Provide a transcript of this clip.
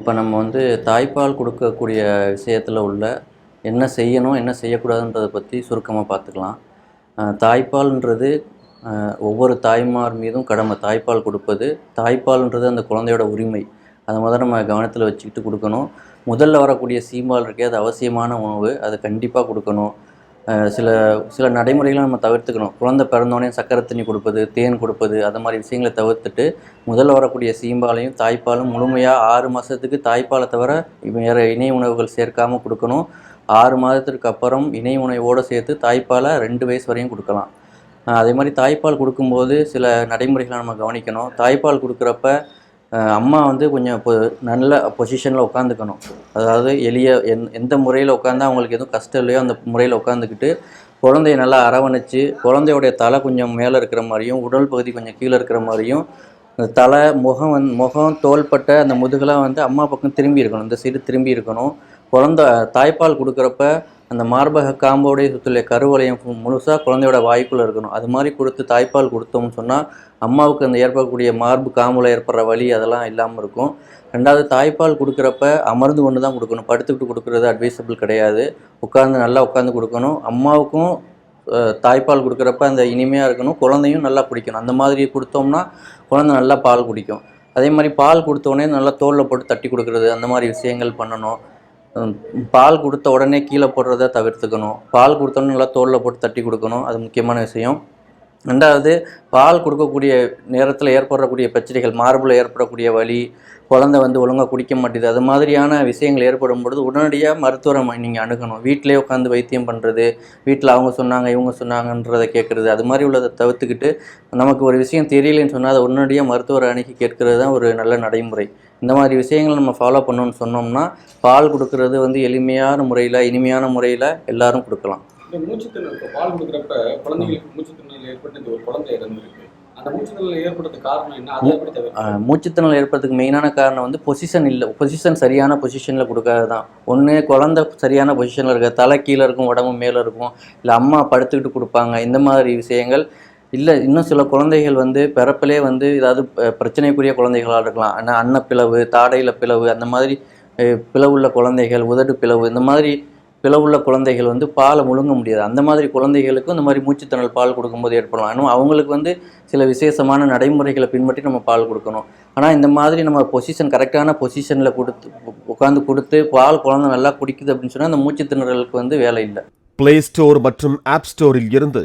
இப்போ நம்ம வந்து தாய்ப்பால் கொடுக்கக்கூடிய விஷயத்தில் உள்ள என்ன செய்யணும் என்ன செய்யக்கூடாதுன்றதை பற்றி சுருக்கமாக பார்த்துக்கலாம் தாய்ப்பால்ன்றது ஒவ்வொரு தாய்மார் மீதும் கடமை. தாய்ப்பால் கொடுப்பது தாய்ப்பால்ன்றது அந்த குழந்தையோட உரிமை. அதை முதல்ல நம்ம கவனத்தில் வச்சுக்கிட்டு கொடுக்கணும். முதல்ல வரக்கூடிய சீம்பால் இருக்கே அது அவசியமான உணவு. அதை கண்டிப்பாக கொடுக்கணும். சில சில நடைமுறைகளை நம்ம தவிர்த்துக்கணும். குழந்தை பிறந்தோடனே சக்கரை தண்ணி கொடுப்பது தேன் கொடுப்பது அது மாதிரி விஷயங்களை தவிர்த்துட்டு முதல்ல வரக்கூடிய சீம்பாலையும் தாய்ப்பாலும் முழுமையாக ஆறு மாதத்துக்கு தாய்ப்பாலை தவிர வேறு இணை உணவுகள் சேர்க்காமல் கொடுக்கணும். ஆறு மாதத்திற்கு அப்புறம் இணை உணவோடு சேர்த்து தாய்ப்பாலை ரெண்டு வயசு வரையும் கொடுக்கலாம். அதே மாதிரி தாய்ப்பால் கொடுக்கும்போது சில நடைமுறைகளை நம்ம கவனிக்கணும். தாய்ப்பால் கொடுக்குறப்ப அம்மா வந்து கொஞ்சம் இப்போ நல்ல பொசிஷனில் உட்காந்துக்கணும் அதாவது எளிய எந் எந்த முறையில் உட்காந்தா அவங்களுக்கு எதுவும் கஷ்டம் இல்லையோ அந்த முறையில் உட்காந்துக்கிட்டு குழந்தைய நல்லா அரவணைச்சு குழந்தையோடைய தலை கொஞ்சம் மேலே இருக்கிற மாதிரியும் உடல் பகுதி கொஞ்சம் கீழே இருக்கிற மாதிரியும் தலை முகம் வந் முகம் தோள்பட்ட அந்த முதுகெலாம் வந்து அம்மா பக்கம் திரும்பி இருக்கணும். இந்த சைடு திரும்பி இருக்கணும். குழந்த தாய்ப்பால் கொடுக்குறப்ப அந்த மார்பக காம்போடைய சுற்றில கருவளையம் முழுசாக குழந்தையோட வாய்க்குள்ளே இருக்கணும். அது மாதிரி கொடுத்து தாய்ப்பால் கொடுத்தோம்னு சொன்னால் அம்மாவுக்கு அந்த ஏற்படக்கூடிய மார்பு காம்பில் ஏற்படுற வலி அதெல்லாம் இல்லாமல் இருக்கும். ரெண்டாவது தாய்ப்பால் கொடுக்குறப்ப அமர்ந்து கொண்டு தான் கொடுக்கணும் படுத்துக்கிட்டு கொடுக்குறது அட்வைசபிள் கிடையாது. உட்காந்து நல்லா உட்காந்து கொடுக்கணும். அம்மாவுக்கும் தாய்ப்பால் கொடுக்குறப்ப அந்த இனிமையாக இருக்கணும். குழந்தையும் நல்லா குடிக்கணும். அந்த மாதிரி கொடுத்தோம்னா குழந்தை நல்லா பால் குடிக்கும். அதே மாதிரி பால் கொடுத்தோடனே நல்லா தோலில் போட்டு தட்டி கொடுக்குறது அந்த மாதிரி விஷயங்கள் பண்ணணும். பால் கொடுத்த உடனே கீழே போடுறத தவிர்த்துக்கணும். பால் கொடுத்தோன்னே நல்லா தோலில் போட்டு தட்டி கொடுக்கணும். அது முக்கியமான விஷயம். ரெண்டாவது பால் கொடுக்கக்கூடிய நேரத்தில் ஏற்படக்கூடிய பிரச்சனைகள் மார்பில் ஏற்படக்கூடிய வலி குழந்தை வந்து ஒழுங்காக குடிக்க மாட்டேது அது மாதிரியான விஷயங்கள் ஏற்படும் பொழுது உடனடியாக மருத்துவரை நீங்கள் அணுகணும். வீட்டிலே உட்காந்து வைத்தியம் பண்ணுறது வீட்டில் அவங்க சொன்னாங்க இவங்க சொன்னாங்கன்றதை கேட்குறது அது மாதிரி உள்ளதை தவிர்த்துக்கிட்டு நமக்கு ஒரு விஷயம் தெரியலைன்னு சொன்னால் அதை உடனடியாக மருத்துவரை அணுகி கேட்கறது தான் ஒரு நல்ல நடைமுறை. இந்த மாதிரி விஷயங்களை நம்ம ஃபாலோ பண்ணணும்னு சொன்னோம்னா பால் கொடுக்கறது வந்து எளிமையான முறையில் இனிமையான முறையில் எல்லாரும் கொடுக்கலாம். இப்போ பால் கொடுக்குறப்ப குழந்தைங்களுக்கு மூச்சுத்திணறல் ஏற்பட்டு இந்த ஒரு குழந்தை இறந்துருக்கு. மூச்சுத்திணறல் ஏற்படுறதுக்கு மெயினான காரணம் வந்து பொசிஷன் இல்லை பொசிஷன் சரியான பொசிஷனில் கொடுக்காது தான் ஒன்று குழந்தை சரியான பொசிஷனில் இருக்க தலை கீழே இருக்கும் உடம்பு மேலே இருக்கும் இல்லை அம்மா படுத்துக்கிட்டு கொடுப்பாங்க இந்த மாதிரி விஷயங்கள் இல்லை இன்னும் சில குழந்தைகள் வந்து பிறப்பிலே வந்து ஏதாவது பிரச்சனைக்குரிய குழந்தைகளாக இருக்கலாம். ஆனால் அன்னப்பிளவு தாடையில் பிளவு அந்த மாதிரி பிளவுள்ள குழந்தைகள் உதடு பிளவு இந்த மாதிரி பிளவுள்ள குழந்தைகள் வந்து பாலை முழுங்க முடியாது. அந்த மாதிரி குழந்தைகளுக்கும் இந்த மாதிரி மூச்சுத்திணல் பால் கொடுக்கும்போது ஏற்படலாம். ஆனால் அவங்களுக்கு வந்து சில விசேஷமான நடைமுறைகளை பின்பற்றி நம்ம பால் கொடுக்கணும். ஆனால் இந்த மாதிரி நம்ம பொசிஷன் கரெக்டான பொசிஷனில் கொடுத்து உட்காந்து கொடுத்து பால் குழந்தை நல்லா குடிக்குது அப்படின்னு சொன்னால் அந்த மூச்சு திணறலுக்கு வந்து வேலை இல்லை. பிளே ஸ்டோர் மற்றும் ஆப் ஸ்டோரில் இருந்து